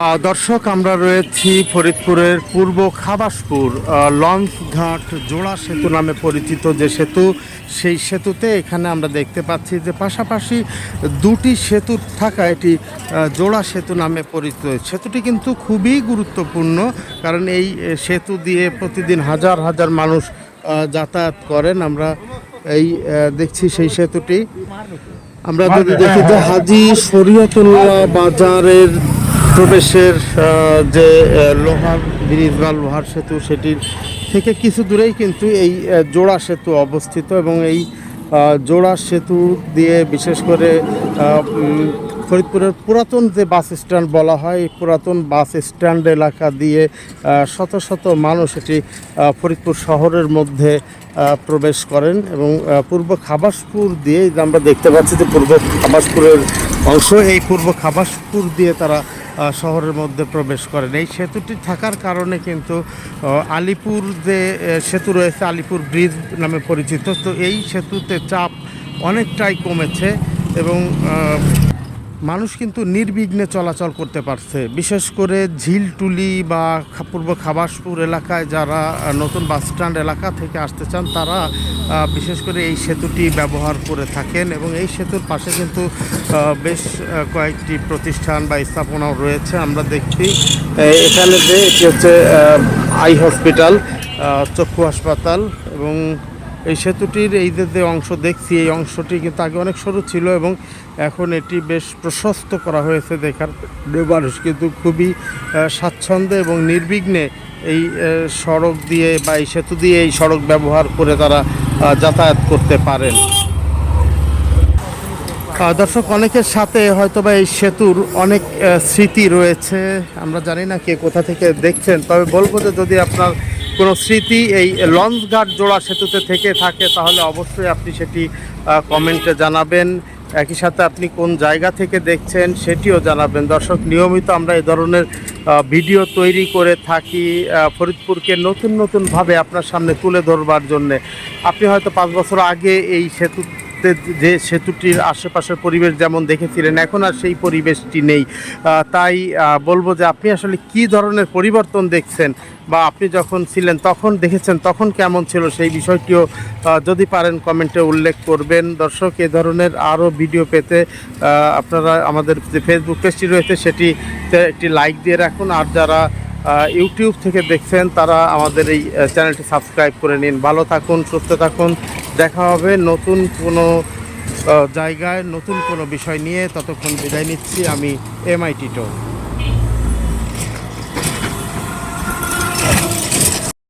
দর্শক আমরা রয়েছি ফরিদপুরের পূর্ব খাবাসপুর আহ, লঞ্চ ঘাট জোড়া সেতু নামে পরিচিত যে সেতু সেই সেতুতে এখানে আমরা দেখতে পাচ্ছি যে পাশাপাশি দুটি সেতু থাকা এটি জোড়া সেতু নামে পরিচিত। সেতুটি কিন্তু খুবই গুরুত্বপূর্ণ কারণ এই সেতু দিয়ে প্রতিদিন হাজার হাজার মানুষ যাতায়াত করেন। আমরা এই দেখছি সেই সেতুটি। আমরা যদি দেখি যে হাজি শরীয়তুল্লাহ বাজারের প্রবেশের যে লোহার ব্রিজ বা লোহার সেতু সেটির থেকে কিছু দূরেই কিন্তু এই জোড়া সেতু অবস্থিত এবং এই জোড়া সেতু দিয়ে বিশেষ করে ফরিদপুরের পুরাতন যে বাস স্ট্যান্ড বলা হয়, এই পুরাতন বাস স্ট্যান্ড এলাকা দিয়ে শত শত মানুষ এটি ফরিদপুর শহরের মধ্যে প্রবেশ করেন এবং পূর্ব খাবাসপুর দিয়ে আমরা দেখতে পাচ্ছি যে পূর্ব খাবাসপুরের অংশ, এই পূর্ব খাবাসপুর দিয়ে তারা শহরের মধ্যে প্রবেশ করেন। এই সেতুটি থাকার কারণে কিন্তু আলিপুর যে সেতু রয়েছে আলিপুর ব্রিজ নামে পরিচিত। তো এই সেতুতে চাপ অনেকটাই কমেছে এবং মানুষ কিন্তু নির্বিঘ্নে চলাচল করতে পারছে। বিশেষ করে ঝিলটুলি বা পূর্ব খাবাসপুর এলাকায় যারা নতুন বাস স্ট্যান্ড এলাকা থেকে আসতে চান, তারা বিশেষ করে এই সেতুটি ব্যবহার করে থাকেন এবং এই সেতুর পাশে কিন্তু বেশ কয়েকটি প্রতিষ্ঠান বা স্থাপনাও রয়েছে। আমরা দেখছি এখানে যে এটি হচ্ছে আই হসপিটাল চক্ষু হাসপাতাল এবং এই সেতুটির এই যে অংশ দেখছি, এই অংশটি কিন্তু আগে অনেক সরু ছিল এবং এখন এটি বেশ প্রশস্ত করা হয়েছে দেখার মানুষ কিন্তু খুবই স্বাচ্ছন্দ্যে এবং নির্বিঘ্নে এই সড়ক দিয়ে বা এই সেতু দিয়ে এই সড়ক ব্যবহার করে তারা যাতায়াত করতে পারেন। দর্শক, অনেকের সাথে হয়তোবা এই সেতুর অনেক স্মৃতি রয়েছে। আমরা জানি না কে কোথা থেকে দেখছেন, তবে বলব যে যদি আপনার কোনো স্মৃতি এই লঞ্চ ঘাট জোড়া সেতুতে থেকে থাকে, তাহলে অবশ্যই আপনি সেটি কমেন্টে জানাবেন। একই সাথে আপনি কোন জায়গা থেকে দেখছেন সেটিও জানাবেন। দর্শক, নিয়মিত আমরা এ ধরনের ভিডিও তৈরি করে থাকি ফরিদপুরকে নতুন নতুনভাবে আপনার সামনে তুলে ধরবার জন্যে। আপনি হয়তো পাঁচ বছর আগে এই সেতু যে সেতুটির আশেপাশের পরিবেশ যেমন দেখেছিলেন, এখন আর সেই পরিবেশটি নেই। তাই বলব যে আপনি আসলে কি ধরনের পরিবর্তন দেখছেন বা আপনি যখন ছিলেন, তখন দেখেছেন, তখন কেমন ছিল সেই বিষয়টিও যদি পারেন কমেন্টে উল্লেখ করবেন। দর্শক, এ ধরনের আরও ভিডিও পেতে আপনারা আমাদের যে ফেসবুক পেজটি রয়েছে সেটি একটি লাইক দিয়ে রাখুন। আর যারা ইউটিউব থেকে দেখছেন, তারা আমাদের এই চ্যানেলটি সাবস্ক্রাইব করে নিন। ভালো থাকুন, সুস্থ থাকুন। দেখা হবে নতুন কোনো জায়গায়, নতুন কোনো বিষয় নিয়ে। ততক্ষণ বিদায় নিচ্ছি। আমি এমআইটি টো